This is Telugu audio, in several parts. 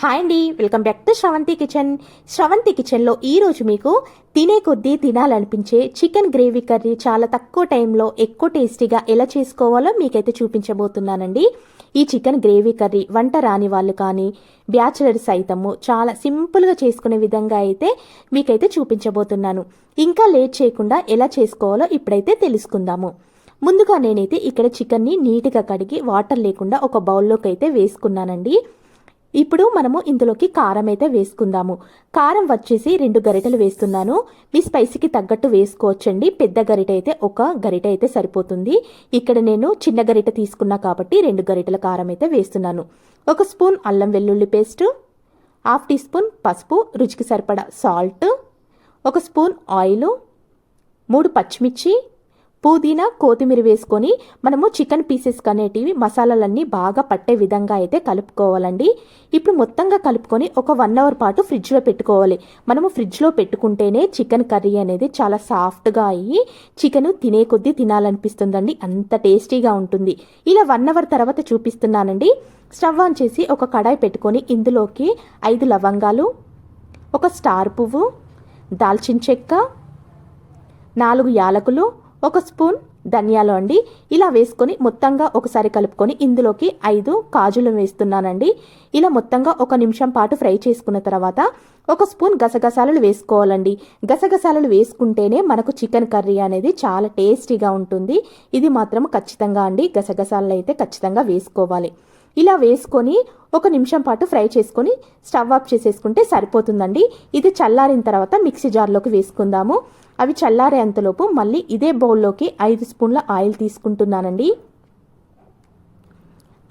హాయ్ అండి. Welcome back to Shravanthi kitchen. Shravanthi కిచెన్లో ఈరోజు మీకు తినే కొద్దీ తినాలనిపించే చికెన్ గ్రేవీ కర్రీ చాలా తక్కువ టైంలో ఎక్కువ టేస్టీగా ఎలా చేసుకోవాలో మీకైతే చూపించబోతున్నానండి. ఈ చికెన్ గ్రేవీ కర్రీ వంట రాని వాళ్ళు కానీ బ్యాచులర్ సైతము చాలా సింపుల్గా చేసుకునే విధంగా అయితే మీకైతే చూపించబోతున్నాను. ఇంకా లేట్ చేయకుండా ఎలా చేసుకోవాలో ఇప్పుడైతే తెలుసుకుందాము. ముందుగా నేనైతే ఇక్కడ చికెన్ని నీట్గా కడిగి వాటర్ లేకుండా ఒక బౌల్లోకి అయితే వేసుకున్నానండి. ఇప్పుడు మనము ఇందులోకి కారం అయితే వేసుకుందాము. కారం వచ్చేసి రెండు గరిటెలు వేస్తున్నాను. మీ స్పైసీకి తగ్గట్టు వేసుకోవచ్చండి. పెద్ద గరిట అయితే ఒక గరిట అయితే సరిపోతుంది. ఇక్కడ నేను చిన్న గరిట తీసుకున్నా కాబట్టి రెండు గరిటెల కారం అయితే వేస్తున్నాను. ఒక స్పూన్ అల్లం వెల్లుల్లి పేస్ట్ హాఫ్ టీ స్పూన్ పసుపు రుచికి సరిపడా సాల్ట్ ఒక స్పూన్ ఆయిల్ మూడు పచ్చిమిర్చి పుదీనా కొత్తిమీర వేసుకొని మనము చికెన్ పీసెస్ అనేటివి మసాలాలన్నీ బాగా పట్టే విధంగా అయితే కలుపుకోవాలండి. ఇప్పుడు మొత్తంగా కలుపుకొని ఒక వన్ అవర్ పాటు ఫ్రిడ్జ్లో పెట్టుకోవాలి. మనము ఫ్రిడ్జ్లో పెట్టుకుంటేనే చికెన్ కర్రీ అనేది చాలా సాఫ్ట్గా అయ్యి చికెన్ తినే కొద్దీ తినాలనిపిస్తుందండి. అంత టేస్టీగా ఉంటుంది. ఇలా వన్ అవర్ తర్వాత చూపిస్తున్నానండి. స్టవ్ ఆన్ చేసి ఒక కడాయి పెట్టుకొని ఇందులోకి ఐదు లవంగాలు ఒక స్టార్ పువ్వు దాల్చిన చెక్క నాలుగు యాలకులు ఒక స్పూన్ ధనియాలు అండి. ఇలా వేసుకొని మొత్తంగా ఒకసారి కలుపుకొని ఇందులోకి ఐదు కాజులు వేస్తున్నానండి. ఇలా మొత్తంగా ఒక నిమిషం పాటు ఫ్రై చేసుకున్న తర్వాత ఒక స్పూన్ గసగసాలు వేసుకోవాలండి. గసగసాలు వేసుకుంటేనే మనకు చికెన్ కర్రీ అనేది చాలా టేస్టీగా ఉంటుంది. ఇది మాత్రం ఖచ్చితంగా అండి. గసగసాలు అయితే ఖచ్చితంగా వేసుకోవాలి. ఇలా వేసుకొని ఒక నిమిషం పాటు ఫ్రై చేసుకొని స్టవ్ ఆఫ్ చేసేసుకుంటే సరిపోతుందండి. ఇది చల్లారిన తర్వాత మిక్సీ జార్లోకి వేసుకుందాము. అవి చల్లారే అంతలోపు మళ్ళీ ఇదే బౌల్లోకి ఐదు స్పూన్ల ఆయిల్ తీసుకుంటున్నానండి.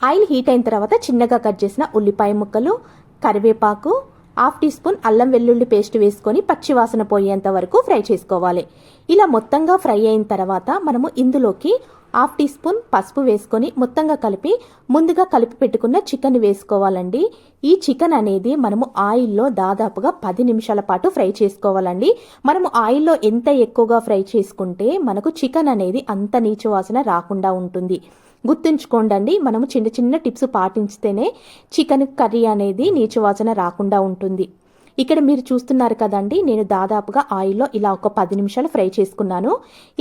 ఆయిల్ హీట్ అయిన తర్వాత చిన్నగా కట్ చేసిన ఉల్లిపాయ ముక్కలు కరివేపాకు హాఫ్ టీ స్పూన్ అల్లం వెల్లుల్లి పేస్ట్ వేసుకొని పచ్చివాసన పోయేంత వరకు ఫ్రై చేసుకోవాలి. ఇలా మొత్తంగా ఫ్రై అయిన తర్వాత మనము ఇందులోకి హాఫ్ టీ స్పూన్ పసుపు వేసుకొని మొత్తంగా కలిపి ముందుగా కలిపి పెట్టుకున్న చికెన్ వేసుకోవాలండి. ఈ చికెన్ అనేది మనము ఆయిల్లో దాదాపుగా పది నిమిషాల పాటు ఫ్రై చేసుకోవాలండి. మనము ఆయిల్లో ఎంత ఎక్కువగా ఫ్రై చేసుకుంటే మనకు చికెన్ అనేది అంత నీచు వాసన రాకుండా ఉంటుంది. గుర్తుంచుకోండి మనము చిన్న చిన్న టిప్స్ పాటించితేనే చికెన్ కర్రీ అనేది నీచు వాసన రాకుండా ఉంటుంది. ఇక్కడ మీరు చూస్తున్నారు కదండి నేను దాదాపుగా ఆయిల్లో ఇలా ఒక పది నిమిషాలు ఫ్రై చేసుకున్నాను.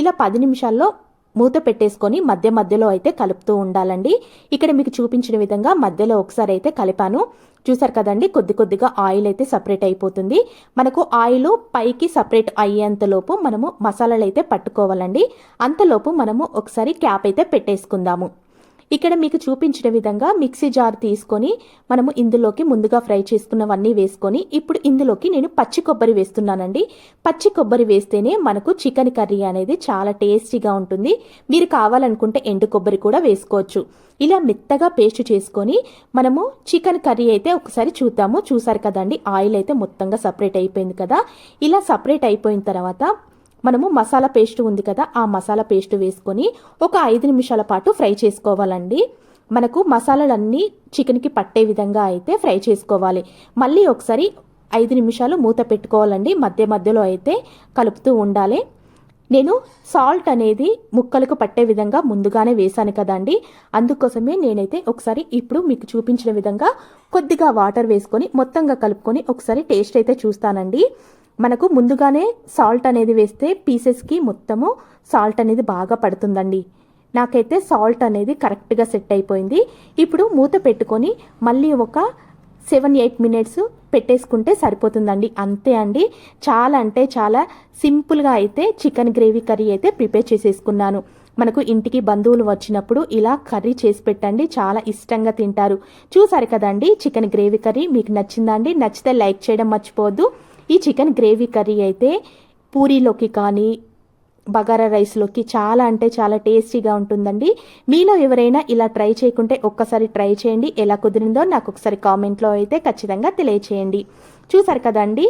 ఇలా పది నిమిషాల్లో మూత పెట్టేసుకొని మధ్య మధ్యలో అయితే కలుపుతూ ఉండాలండి. ఇక్కడ మీకు చూపించిన విధంగా మధ్యలో ఒకసారి అయితే కలిపాను. చూసారు కదండి కొద్ది కొద్దిగా ఆయిల్ అయితే సపరేట్ అయిపోతుంది. మనకు ఆయిల్ పైకి సపరేట్ అయ్యేంతలోపు మనము మసాలాలు అయితే పట్టుకోవాలండి. అంతలోపు మనము ఒకసారి క్యాప్ అయితే పెట్టేసుకుందాము. ఇక్కడ మీకు చూపించిన విధంగా మిక్సీ జార్ తీసుకొని మనము ఇందులోకి ముందుగా ఫ్రై చేసుకున్నవన్నీ వేసుకొని ఇప్పుడు ఇందులోకి నేను పచ్చి కొబ్బరి వేస్తున్నానండి. పచ్చి కొబ్బరి వేస్తేనే మనకు చికెన్ కర్రీ అనేది చాలా టేస్టీగా ఉంటుంది. మీరు కావాలనుకుంటే ఎండు కొబ్బరి కూడా వేసుకోవచ్చు. ఇలా మెత్తగా పేస్ట్ చేసుకొని మనము చికెన్ కర్రీ అయితే ఒకసారి చూద్దాము. చూసారు కదండి ఆయిల్ అయితే మొత్తంగా సపరేట్ అయిపోయింది కదా. ఇలా సపరేట్ అయిపోయిన తర్వాత మనము మసాలా పేస్ట్ ఉంది కదా ఆ మసాలా పేస్ట్ వేసుకొని ఒక ఐదు నిమిషాల పాటు ఫ్రై చేసుకోవాలండి. మనకు మసాలాలన్నీ చికెన్కి పట్టే విధంగా అయితే ఫ్రై చేసుకోవాలి. మళ్ళీ ఒకసారి ఐదు నిమిషాలు మూత పెట్టుకోవాలండి. మధ్య మధ్యలో అయితే కలుపుతూ ఉండాలి. నేను సాల్ట్ అనేది ముక్కలకు పట్టే విధంగా ముందుగానే వేశాను కదండి. అందుకోసమే నేనైతే ఒకసారి ఇప్పుడు మీకు చూపించిన విధంగా కొద్దిగా వాటర్ వేసుకొని మొత్తంగా కలుపుకొని ఒకసారి టేస్ట్ అయితే చూస్తానండి. మనకు ముందుగానే సాల్ట్ అనేది వేస్తే పీసెస్కి మొత్తము సాల్ట్ అనేది బాగా పడుతుందండి. నాకైతే సాల్ట్ అనేది కరెక్ట్గా సెట్ అయిపోయింది. ఇప్పుడు మూత పెట్టుకొని మళ్ళీ ఒక సెవెన్ ఎయిట్ మినిట్స్ పెట్టేసుకుంటే సరిపోతుందండి. అంతే అండి. చాలా అంటే చాలా సింపుల్గా అయితే చికెన్ గ్రేవీ కర్రీ అయితే ప్రిపేర్ చేసేసుకున్నాను. మనకు ఇంటికి బంధువులు వచ్చినప్పుడు ఇలా కర్రీ చేసి పెట్టండి. చాలా ఇష్టంగా తింటారు. చూసారు కదండి చికెన్ గ్రేవీ కర్రీ మీకు నచ్చిందండి నచ్చితే లైక్ చేయడం మర్చిపోవద్దు. ఈ చికెన్ గ్రేవీ కర్రీ అయితే పూరీలోకి కానీ బగారా రైస్లోకి చాలా అంటే చాలా టేస్టీగా ఉంటుందండి. మీలో ఎవరైనా ఇలా ట్రై చేయకుంటే ఒక్కసారి ట్రై చేయండి. ఎలా కుదిరిందో నాకు ఒకసారి కామెంట్లో అయితే ఖచ్చితంగా తెలియచేయండి. చూసారు కదండి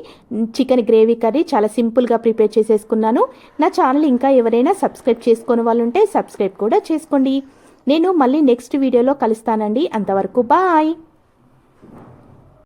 చికెన్ గ్రేవీ కర్రీ చాలా సింపుల్గా ప్రిపేర్ చేసేసుకున్నాను. నా ఛానల్ ఇంకా ఎవరైనా సబ్స్క్రైబ్ చేసుకునే వాళ్ళు ఉంటే సబ్స్క్రైబ్ కూడా చేసుకోండి. నేను మళ్ళీ నెక్స్ట్ వీడియోలో కలుస్తానండి. అంతవరకు బాయ్!